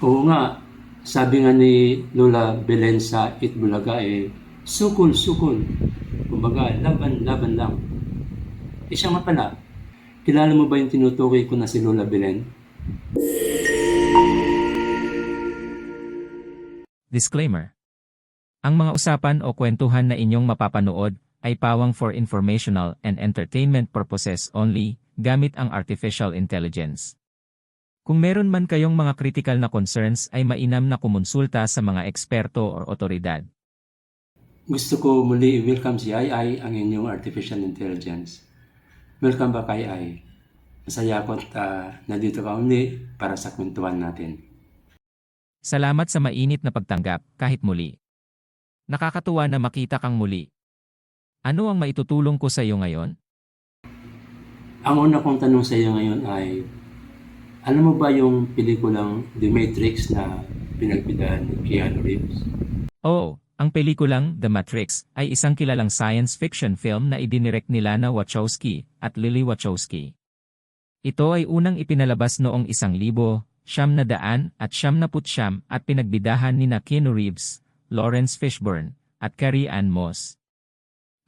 Oo nga, sabi nga ni Lola Belen sa Itbulaga eh, sukol, sukol. Kumbaga, laban, laban lang. Eh siya nga pala, kilala mo ba yung tinutukoy ko na si Lola Belen? Disclaimer. Ang mga usapan o kwentuhan na inyong mapapanood ay pawang for informational and entertainment purposes only, gamit ang artificial intelligence. Kung meron man kayong mga critical na concerns ay mainam na kumonsulta sa mga eksperto o otoridad. Gusto ko muli i-welcome si AI, ang inyong artificial intelligence. Welcome back AI. Masaya ako at ah, nandito ka uli para sa kwentuhan natin. Salamat sa mainit na pagtanggap kahit muli. Nakakatuwa na makita kang muli. Ano ang maitutulong ko sa iyo ngayon? Ang una kong tanong sa iyo ngayon ay, alam mo ba yung pelikulang The Matrix na pinagbidahan ni Keanu Reeves? Oo, ang pelikulang The Matrix ay isang kilalang science fiction film na idinirect ni Lana Wachowski at Lily Wachowski. Ito ay unang ipinalabas noong isang libo, siyam na daan at siyam na putsyam at pinagbidahan ni Keanu Reeves, Lawrence Fishburne, at Carrie Ann Moss.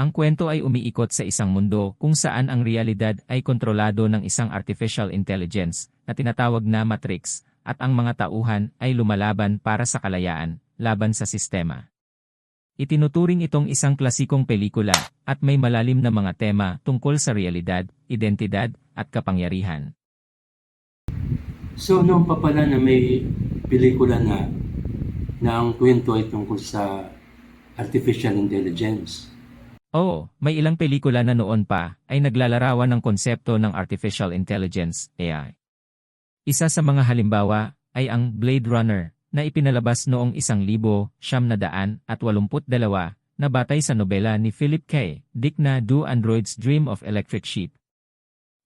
Ang kwento ay umiikot sa isang mundo kung saan ang realidad ay kontrolado ng isang artificial intelligence na tinatawag na Matrix at ang mga tauhan ay lumalaban para sa kalayaan, laban sa sistema. Itinuturing itong isang klasikong pelikula at may malalim na mga tema tungkol sa realidad, identidad, at kapangyarihan. So, noong pa pala na may pelikula na na ang kwento ay tungkol sa artificial intelligence. Oo, may ilang pelikula na noon pa ay naglalarawan ng konsepto ng artificial intelligence, AI. Isa sa mga halimbawa ay ang Blade Runner na ipinalabas noong isang libo, siyam na batay sa nobela ni Philip K. Dick na Do Android's Dream of Electric Sheep.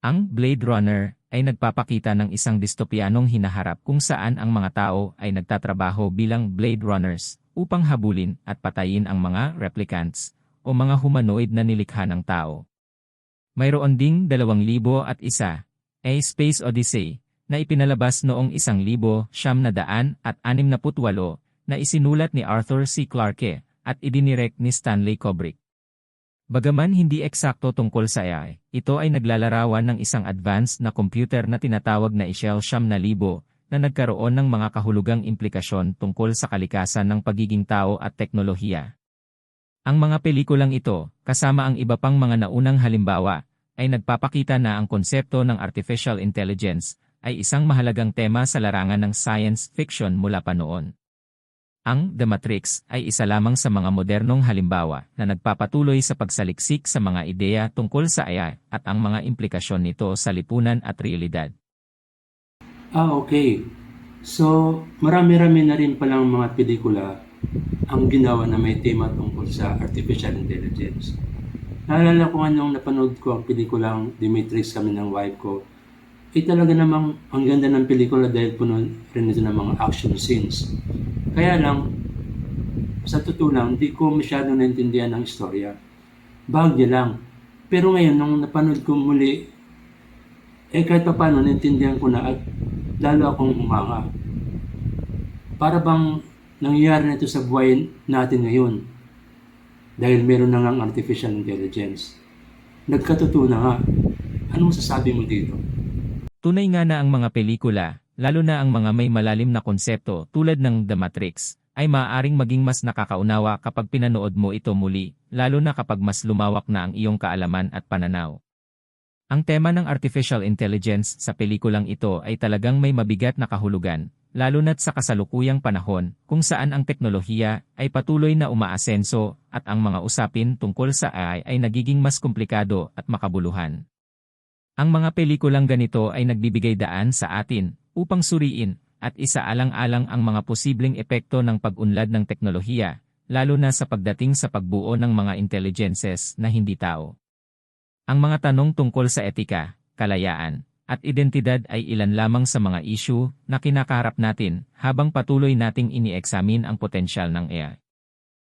Ang Blade Runner ay nagpapakita ng isang dystopyanong hinaharap kung saan ang mga tao ay nagtatrabaho bilang Blade Runners upang habulin at patayin ang mga replicants o mga humanoid na nilikha ng tao. Mayroon ding 2001 A Space Odyssey na ipinalabas noong 1,000 siyam na daan at 68 na isinulat ni Arthur C. Clarke at idinirect ni Stanley Kubrick. Bagaman hindi eksakto tungkol sa AI, ito ay naglalarawan ng isang advanced na computer na tinatawag na Ishel siyam na libo na nagkaroon ng mga kahulugang implikasyon tungkol sa kalikasan ng pagiging tao at teknolohiya. Ang mga pelikulang ito, kasama ang iba pang mga naunang halimbawa, ay nagpapakita na ang konsepto ng artificial intelligence ay isang mahalagang tema sa larangan ng science fiction mula pa noon. Ang The Matrix ay isa lamang sa mga modernong halimbawa na nagpapatuloy sa pagsaliksik sa mga ideya tungkol sa AI at ang mga implikasyon nito sa lipunan at realidad. Ah, okay. So, marami-rami na rin palang mga pelikula ang ginawa na may tema tungkol sa artificial intelligence. Naalala ko nga nung napanood ko ang pelikulang The Matrix kami ng wife ko, eh talaga namang ang ganda ng pelikula dahil puno rin ito ng mga action scenes. Kaya lang, sa totoo lang, di ko masyadong naintindihan ang istorya. Bagyo lang. Pero ngayon, nung napanood ko muli, eh kahit pa paano, naintindihan ko na at lalo akong umanga. Para bang nangyayari na ito sa buhay natin ngayon dahil meron na ngang artificial intelligence. Nagkatotoo na nga. Anong masasabi mo dito? Tunay nga na ang mga pelikula, lalo na ang mga may malalim na konsepto tulad ng The Matrix, ay maaaring maging mas nakakaunawa kapag pinanood mo ito muli, lalo na kapag mas lumawak na ang iyong kaalaman at pananaw. Ang tema ng artificial intelligence sa pelikulang ito ay talagang may mabigat na kahulugan, lalo na't sa kasalukuyang panahon kung saan ang teknolohiya ay patuloy na umaasenso at ang mga usapin tungkol sa AI ay nagiging mas komplikado at makabuluhan. Ang mga pelikulang ganito ay nagbibigay daan sa atin upang suriin at isaalang-alang ang mga posibleng epekto ng pag-unlad ng teknolohiya, lalo na sa pagdating sa pagbuo ng mga intelligences na hindi tao. Ang mga tanong tungkol sa etika, kalayaan, at identidad ay ilan lamang sa mga issue na kinakaharap natin habang patuloy nating ini-examine ang potensyal ng AI.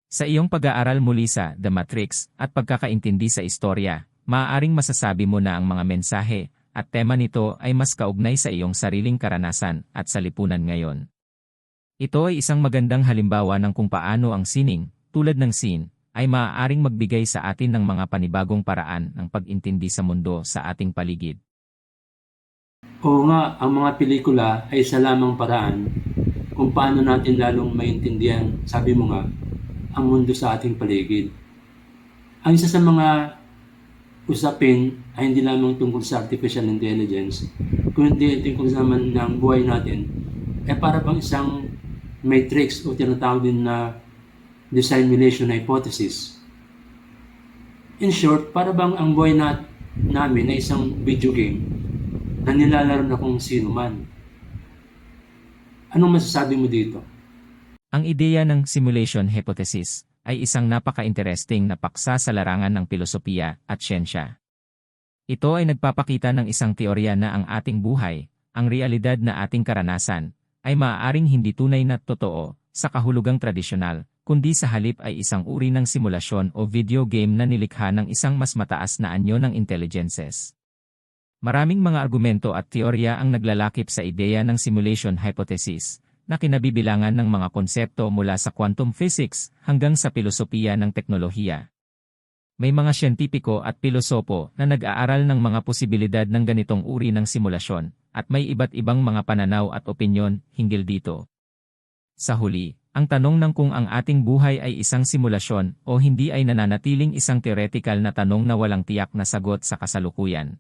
Sa iyong pag-aaral muli sa The Matrix at pagkakaintindi sa istorya, maaaring masasabi mo na ang mga mensahe at tema nito ay mas kaugnay sa iyong sariling karanasan at sa lipunan ngayon. Ito ay isang magandang halimbawa ng kung paano ang sining, tulad ng scene, ay maaaring magbigay sa atin ng mga panibagong paraan ng pag-intindi sa mundo sa ating paligid. Oo nga, ang mga pelikula ay isa lamang paraan kung paano natin lalong maintindihan, sabi mo nga, ang mundo sa ating paligid. Ang isa sa mga usapin ay hindi lamang tungkol sa artificial intelligence, kundi tungkol naman ng buhay natin, ay para bang isang matrix o tinatawag din na dissimulation hypothesis. In short, para bang ang buhay na, namin ay isang video game na nilalaro na kung sino man. Anong masasabi mo dito? Ang ideya ng simulation hypothesis ay isang napaka-interesting na paksa sa larangan ng pilosopiya at siyensya. Ito ay nagpapakita ng isang teorya na ang ating buhay, ang realidad na ating karanasan, ay maaaring hindi tunay na totoo sa kahulugang tradisyonal, kundi sa halip ay isang uri ng simulasyon o video game na nilikha ng isang mas mataas na anyo ng intelligences. Maraming mga argumento at teorya ang naglalakip sa ideya ng simulation hypothesis, na kinabibilangan ng mga konsepto mula sa quantum physics hanggang sa pilosopiya ng teknolohiya. May mga siyentipiko at pilosopo na nag-aaral ng mga posibilidad ng ganitong uri ng simulasyon, at may iba't ibang mga pananaw at opinyon hinggil dito. Sa huli, ang tanong ng kung ang ating buhay ay isang simulasyon o hindi ay nananatiling isang theoretical na tanong na walang tiyak na sagot sa kasalukuyan.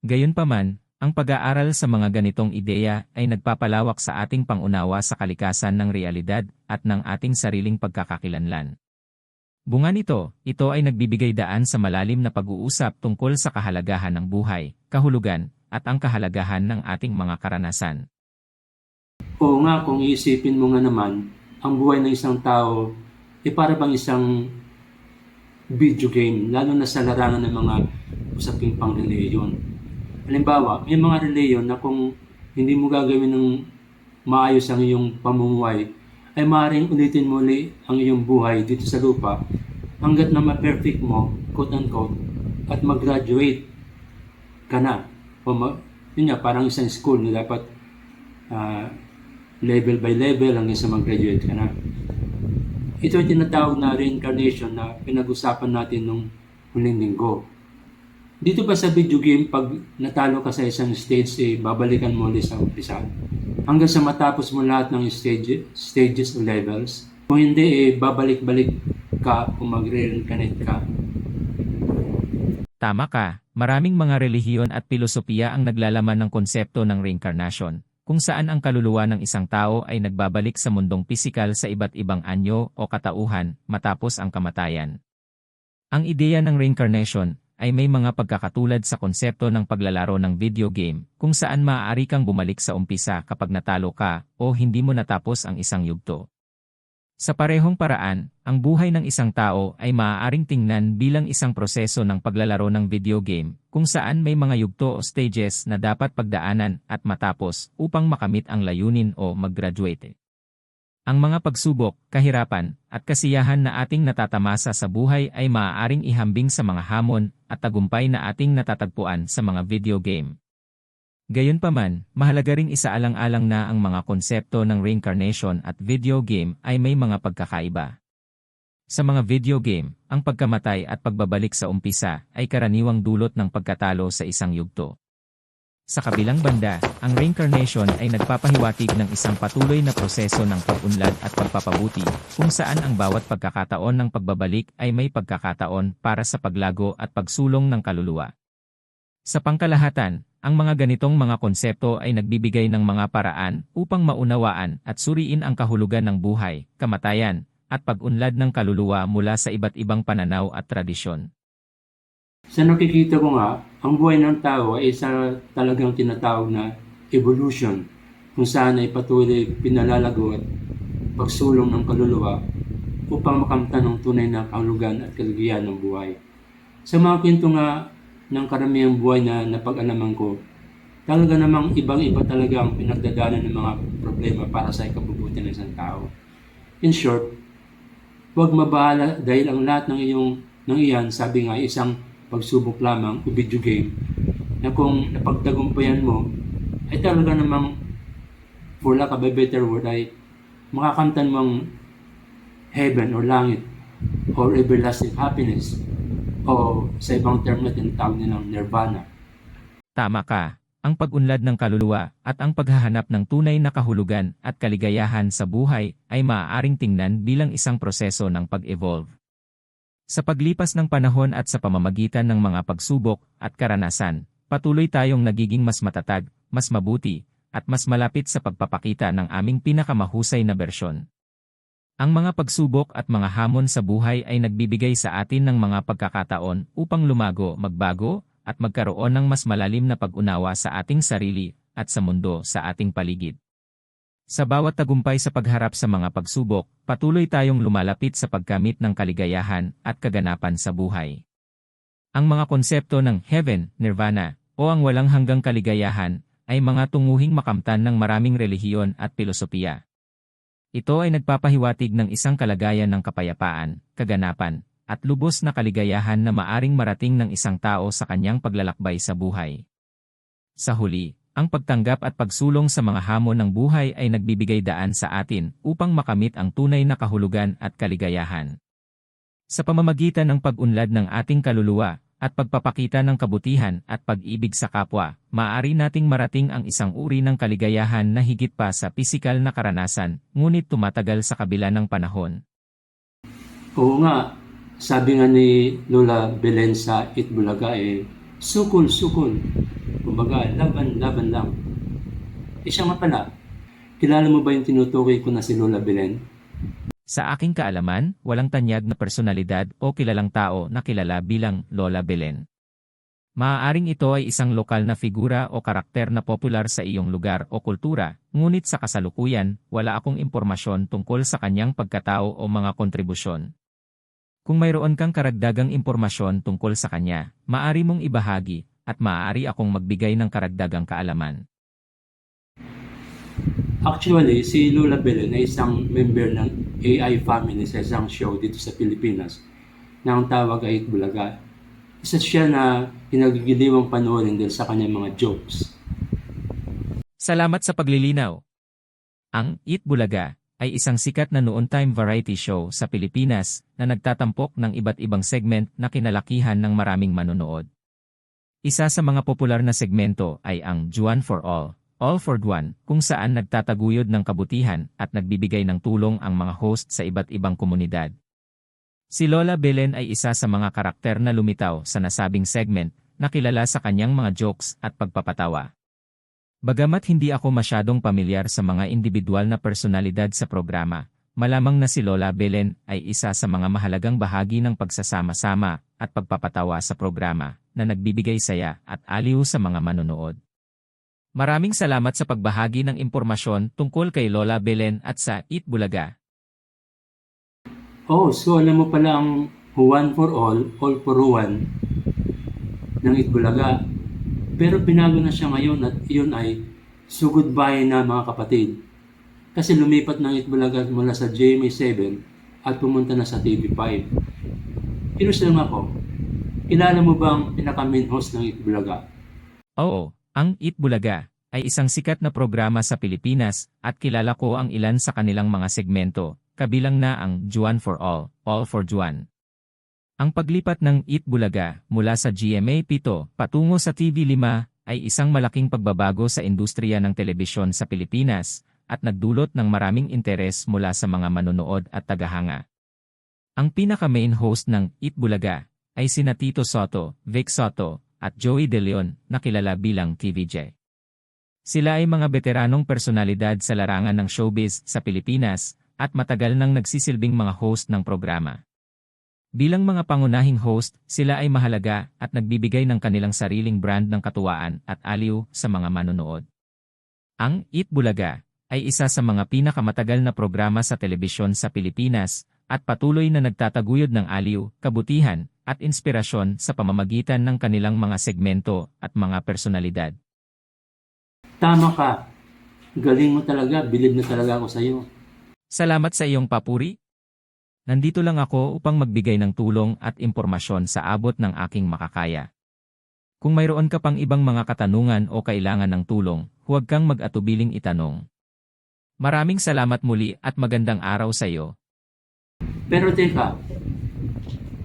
Gayunpaman, ang pag-aaral sa mga ganitong ideya ay nagpapalawak sa ating pangunawa sa kalikasan ng realidad at ng ating sariling pagkakakilanlan. Bunga nito, ito ay nagbibigay daan sa malalim na pag-uusap tungkol sa kahalagahan ng buhay, kahulugan, at ang kahalagahan ng ating mga karanasan. Oo nga, kung iisipin mo nga naman, ang buhay ng isang tao ay para bang isang video game, lalo na sa larangan ng mga usaping pang reliyon. Halimbawa, may mga reliyon na kung hindi mo gagawin ng maayos ang iyong pamumuhay, ay maaaring ulitin mo uli ang iyong buhay dito sa lupa hanggat na ma-perfect mo, quote-unquote, at mag-graduate ka na. O ma- yun nga, parang isang school na dapat ah, level by level hanggang sa mag-graduate ka na. Ito yung tinatawag na reincarnation na pinag-usapan natin nung huling linggo. Dito ba sa video game, pag natalo ka sa isang stage, eh, babalikan mo ulit sa umpisa. Hanggang sa matapos mo lahat ng stage, stages o levels. Kung hindi, eh, babalik-balik ka kung mag-reincarnate ka. Tama ka, maraming mga relihiyon at pilosopiya ang naglalaman ng konsepto ng reincarnation, kung saan ang kaluluwa ng isang tao ay nagbabalik sa mundong pisikal sa iba't ibang anyo o katauhan matapos ang kamatayan. Ang ideya ng reincarnation ay may mga pagkakatulad sa konsepto ng paglalaro ng video game, kung saan maaari kang bumalik sa umpisa kapag natalo ka o hindi mo natapos ang isang yugto. Sa parehong paraan, ang buhay ng isang tao ay maaaring tingnan bilang isang proseso ng paglalaro ng video game, kung saan may mga yugto o stages na dapat pagdaanan at matapos upang makamit ang layunin o mag-graduate. Ang mga pagsubok, kahirapan, at kasiyahan na ating natatamasa sa buhay ay maaaring ihambing sa mga hamon at tagumpay na ating natatagpuan sa mga video game. Gayunpaman, mahalaga ring isaalang-alang na ang mga konsepto ng reincarnation at video game ay may mga pagkakaiba. Sa mga video game, ang pagkamatay at pagbabalik sa umpisa ay karaniwang dulot ng pagkatalo sa isang yugto. Sa kabilang banda, ang reincarnation ay nagpapahiwatig ng isang patuloy na proseso ng pag-unlad at pagpapabuti, kung saan ang bawat pagkakataon ng pagbabalik ay may pagkakataon para sa paglago at pagsulong ng kaluluwa. Sa pangkalahatan, ang mga ganitong mga konsepto ay nagbibigay ng mga paraan upang maunawaan at suriin ang kahulugan ng buhay, kamatayan, at pag-unlad ng kaluluwa mula sa iba't ibang pananaw at tradisyon. Sa nakikita ko nga, ang buhay ng tao ay isa talagang tinatawag na evolution, kung saan ay patuloy pinalalago at pagsulong ng kaluluwa upang makamtan ng tunay na kahulugan at kaligayahan ng buhay. Sa mga kwento nga ng karamihang buhay na napag-alaman ko, talaga namang ibang-iba talaga ang pinagdadaanan ng mga problema para sa ikabubuti ng isang tao. In short, huwag mabahala dahil ang lahat ng iyong ng iyan, sabi nga, isang pagsubok lamang o video game na kung napagtagumpayan mo, ay talaga namang for lack of a better word ay makakamtan mong heaven or langit or everlasting happiness o sa ibang term na tinatawag nilang nirvana. Tama ka, ang pag-unlad ng kaluluwa at ang paghahanap ng tunay na kahulugan at kaligayahan sa buhay ay maaaring tingnan bilang isang proseso ng pag-evolve. Sa paglipas ng panahon at sa pamamagitan ng mga pagsubok at karanasan, patuloy tayong nagiging mas matatag, mas mabuti, at mas malapit sa pagpapakita ng aming pinakamahusay na bersyon. Ang mga pagsubok at mga hamon sa buhay ay nagbibigay sa atin ng mga pagkakataon upang lumago, magbago, at magkaroon ng mas malalim na pag-unawa sa ating sarili at sa mundo sa ating paligid. Sa bawat tagumpay sa pagharap sa mga pagsubok, patuloy tayong lumalapit sa pagkamit ng kaligayahan at kaganapan sa buhay. Ang mga konsepto ng heaven, nirvana, o ang walang hanggang kaligayahan ay mga tunguhing makamtan ng maraming relihiyon at filosofiya. Ito ay nagpapahiwatig ng isang kalagayan ng kapayapaan, kaganapan, at lubos na kaligayahan na maaring marating ng isang tao sa kanyang paglalakbay sa buhay. Sa huli, ang pagtanggap at pagsulong sa mga hamon ng buhay ay nagbibigay daan sa atin upang makamit ang tunay na kahulugan at kaligayahan. Sa pamamagitan ng pag-unlad ng ating kaluluwa at pagpapakita ng kabutihan at pag-ibig sa kapwa, maaari nating marating ang isang uri ng kaligayahan na higit pa sa pisikal na karanasan, ngunit tumatagal sa kabila ng panahon. Oo nga, sabi nga ni Lola Belen sa Itbulaga eh, sukol, sukol. Kumbaga, laban, laban lang. Eh siya nga pala, kilala mo ba yung tinutukoy ko na si Lola Belen? Sa aking kaalaman, walang tanyag na personalidad o kilalang tao na kilala bilang Lola Belen. Maaaring ito ay isang lokal na figura o karakter na popular sa iyong lugar o kultura, ngunit sa kasalukuyan, wala akong impormasyon tungkol sa kanyang pagkatao o mga kontribusyon. Kung mayroon kang karagdagang impormasyon tungkol sa kanya, maaari mong ibahagi, at maaari akong magbigay ng karagdagang kaalaman. Actually, si Lola Belen ay isang member ng AI family sa isang show dito sa Pilipinas na ang tawag ay Itbulaga. Isa siya na pinagigiliwang panoorin dahil sa kanyang mga jokes. Salamat sa paglilinaw. Ang Eat Bulaga ay isang sikat na noon-time variety show sa Pilipinas na nagtatampok ng iba't ibang segment na kinalakihan ng maraming manonood. Isa sa mga popular na segmento ay ang Juan for All, All for Juan, kung saan nagtataguyod ng kabutihan at nagbibigay ng tulong ang mga host sa iba't ibang komunidad. Si Lola Belen ay isa sa mga karakter na lumitaw sa nasabing segment na kilala sa kanyang mga jokes at pagpapatawa. Bagamat hindi ako masyadong pamilyar sa mga individual na personalidad sa programa, malamang na si Lola Belen ay isa sa mga mahalagang bahagi ng pagsasama-sama at pagpapatawa sa programa na nagbibigay saya at aliw sa mga manonood. Maraming salamat sa pagbahagi ng impormasyon tungkol kay Lola Belen at sa Eat Bulaga. Oh, so alam mo pala ang Juan for All, All for Juan ng Itbulaga. Pero binago na siya ngayon at iyon ay Sugod Bayan na mga kapatid. Kasi lumipat ng Itbulaga mula sa GMA7 at pumunta na sa TV5. Curious lang ako, kilala mo ba ang pinaka-main host ng Itbulaga? Oo, ang Eat Bulaga ay isang sikat na programa sa Pilipinas at kilala ko ang ilan sa kanilang mga segmento, kabilang na ang Juan for All, All for Juan. Ang paglipat ng Eat Bulaga mula sa GMA 7 patungo sa TV5 ay isang malaking pagbabago sa industriya ng telebisyon sa Pilipinas at nagdulot ng maraming interes mula sa mga manonood at tagahanga. Ang pinaka-main host ng Eat Bulaga ay sina Tito Soto, Vic Soto, at Joey De Leon na kilala bilang TVJ. Sila ay mga veteranong personalidad sa larangan ng showbiz sa Pilipinas at matagal nang nagsisilbing mga host ng programa. Bilang mga pangunahing host, sila ay mahalaga at nagbibigay ng kanilang sariling brand ng katuwaan at aliw sa mga manonood. Ang Eat Bulaga ay isa sa mga pinakamatagal na programa sa telebisyon sa Pilipinas at patuloy na nagtataguyod ng aliw, kabutihan, at inspirasyon sa pamamagitan ng kanilang mga segmento at mga personalidad. Tama ka. Galing mo talaga, bilib na talaga ako sa iyo. Salamat sa iyong papuri. Nandito lang ako upang magbigay ng tulong at impormasyon sa abot ng aking makakaya. Kung mayroon ka pang ibang mga katanungan o kailangan ng tulong, huwag kang mag-atubiling itanong. Maraming salamat muli at magandang araw sa iyo. Pero teka,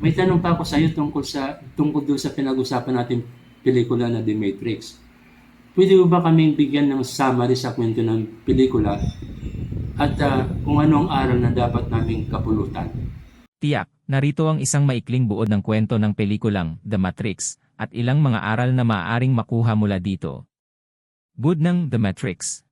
may tanong pa ako sa iyo tungkol sa tungkol doon sa pinag-usapan natin pelikula na The Matrix. Pwede mo ba kaming bigyan ng summary sa kwento ng pelikula at ah, kung ano ang aral na dapat naming kapulutan? Tiyak, narito ang isang maikling buod ng kwento ng pelikulang The Matrix at ilang mga aral na maaaring makuha mula dito. Bud ng The Matrix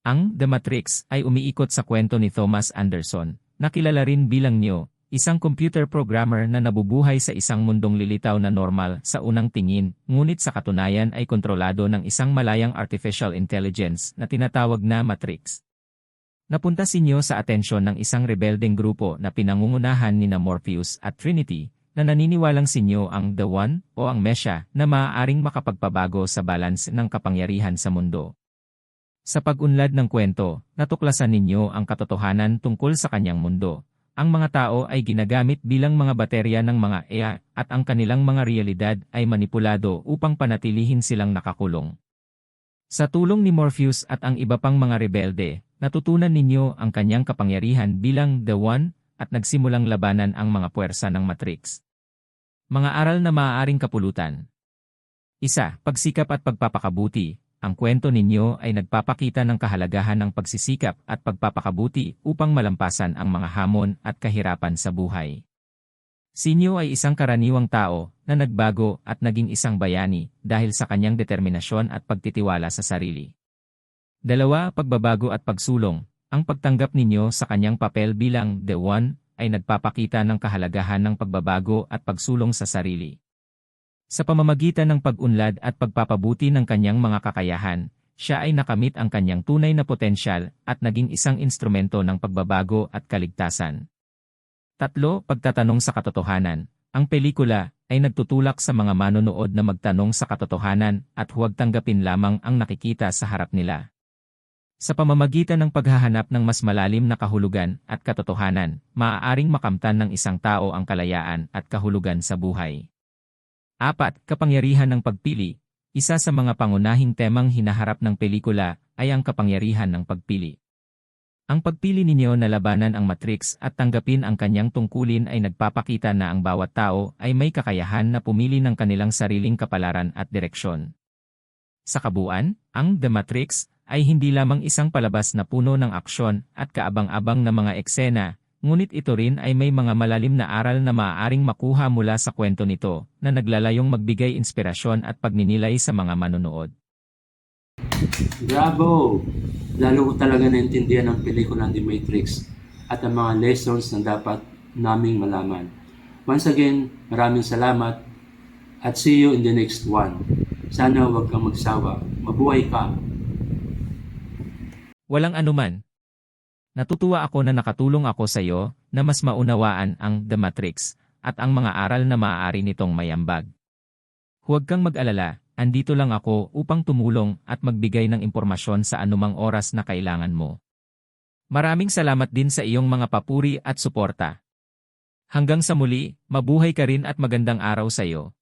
Ang The Matrix ay umiikot sa kwento ni Thomas Anderson, na kilala rin bilang Neo, isang computer programmer na nabubuhay sa isang mundong lilitaw na normal sa unang tingin, ngunit sa katunayan ay kontrolado ng isang malayang artificial intelligence na tinatawag na Matrix. Napunta si Neo sa atensyon ng isang rebeldeng grupo na pinangungunahan ni Morpheus at Trinity, na naniniwalang si Neo ang The One o ang Mesha na maaaring makapagpabago sa balance ng kapangyarihan sa mundo. Sa pag-unlad ng kwento, natuklasan ninyo ang katotohanan tungkol sa kanyang mundo. Ang mga tao ay ginagamit bilang mga baterya ng mga AI at ang kanilang mga realidad ay manipulado upang panatilihin silang nakakulong. Sa tulong ni Morpheus at ang iba pang mga rebelde, natutunan ninyo ang kanyang kapangyarihan bilang The One at nagsimulang labanan ang mga puwersa ng Matrix. Mga aral na maaaring kapulutan. Isa, pagsikap at pagpapakabuti. Ang kwento ninyo ay nagpapakita ng kahalagahan ng pagsisikap at pagpapakabuti upang malampasan ang mga hamon at kahirapan sa buhay. Si Neo ay isang karaniwang tao na nagbago at naging isang bayani dahil sa kanyang determinasyon at pagtitiwala sa sarili. Dalawa, pagbabago at pagsulong. Ang pagtanggap ninyo sa kanyang papel bilang The One ay nagpapakita ng kahalagahan ng pagbabago at pagsulong sa sarili. Sa pamamagitan ng pag-unlad at pagpapabuti ng kanyang mga kakayahan, siya ay nakamit ang kanyang tunay na potensyal at naging isang instrumento ng pagbabago at kaligtasan. Tatlo, pagtatanong sa katotohanan. Ang pelikula ay nagtutulak sa mga manonood na magtanong sa katotohanan at huwag tanggapin lamang ang nakikita sa harap nila. Sa pamamagitan ng paghahanap ng mas malalim na kahulugan at katotohanan, maaaring makamtan ng isang tao ang kalayaan at kahulugan sa buhay. Apat, kapangyarihan ng pagpili. Isa sa mga pangunahing temang hinaharap ng pelikula ay ang kapangyarihan ng pagpili. Ang pagpili ninyo na labanan ang Matrix at tanggapin ang kanyang tungkulin ay nagpapakita na ang bawat tao ay may kakayahan na pumili ng kanilang sariling kapalaran at direksyon. Sa kabuuan, ang The Matrix ay hindi lamang isang palabas na puno ng aksyon at kaabang-abang na mga eksena, ngunit ito rin ay may mga malalim na aral na maaaring makuha mula sa kwento nito, na naglalayong magbigay inspirasyon at pagninilay sa mga manonood. Bravo! Lalo ko talaga naintindihan ang pelikula ng The Matrix at ang mga lessons na dapat naming malaman. Once again, maraming salamat at see you in the next one. Sana huwag kang magsawa. Mabuhay ka! Walang anuman. Natutuwa ako na nakatulong ako sa iyo na mas maunawaan ang The Matrix at ang mga aral na maaari nitong mayambag. Huwag kang mag-alala, andito lang ako upang tumulong at magbigay ng impormasyon sa anumang oras na kailangan mo. Maraming salamat din sa iyong mga papuri at suporta. Hanggang sa muli, mabuhay ka rin at magandang araw sa iyo.